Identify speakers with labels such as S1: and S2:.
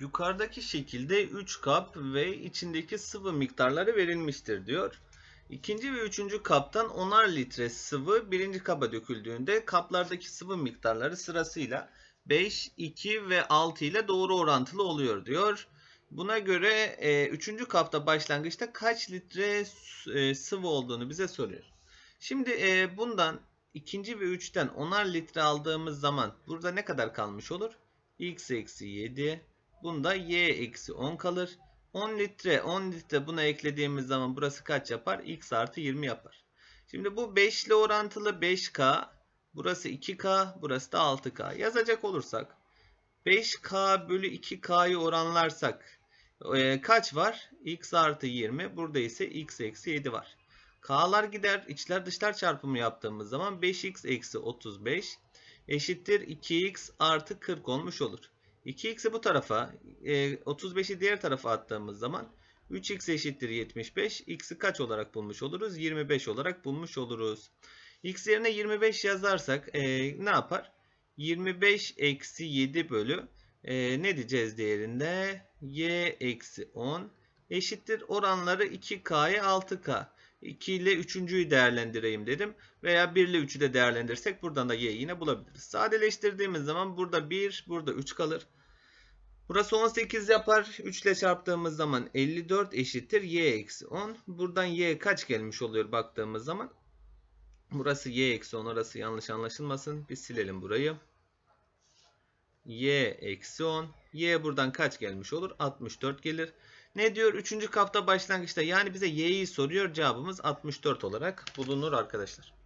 S1: Yukarıdaki şekilde 3 kap ve içindeki sıvı miktarları verilmiştir diyor. İkinci ve üçüncü kaptan 10'ar litre sıvı birinci kaba döküldüğünde kaplardaki sıvı miktarları sırasıyla 5, 2 ve 6 ile doğru orantılı oluyor diyor. Buna göre e, üçüncü kapta başlangıçta kaç litre e, sıvı olduğunu bize soruyor. Şimdi e, bundan ikinci ve üçten 10'ar litre aldığımız zaman burada ne kadar kalmış olur? x eksi 7. Bunda y eksi 10 kalır. 10 litre 10 litre buna eklediğimiz zaman burası kaç yapar? x artı 20 yapar. Şimdi bu 5 ile orantılı 5k. Burası 2k. Burası da 6k. Yazacak olursak 5k bölü 2k'yı oranlarsak e, kaç var? x artı 20. Burada ise x eksi 7 var. K'lar gider. içler dışlar çarpımı yaptığımız zaman 5x eksi 35 eşittir 2x artı 40 olmuş olur. 2x'i bu tarafa, e, 35'i diğer tarafa attığımız zaman 3x eşittir 75. X'i kaç olarak bulmuş oluruz? 25 olarak bulmuş oluruz. X yerine 25 yazarsak e, ne yapar? 25 eksi 7 bölü e, ne diyeceğiz değerinde? Y eksi 10 eşittir oranları 2K'ya 6K. 2 ile 3.'yü değerlendireyim dedim. Veya 1 ile 3'ü de değerlendirirsek buradan da y'yi yine bulabiliriz. Sadeleştirdiğimiz zaman burada 1, burada 3 kalır. Burası 18 yapar. 3 ile çarptığımız zaman 54 eşittir y eksi 10. Buradan y kaç gelmiş oluyor baktığımız zaman? Burası y eksi 10 orası yanlış anlaşılmasın. Bir silelim burayı. y eksi 10. y buradan kaç gelmiş olur? 64 gelir. Ne diyor? Üçüncü kapta başlangıçta yani bize y'yi soruyor. Cevabımız 64 olarak bulunur arkadaşlar.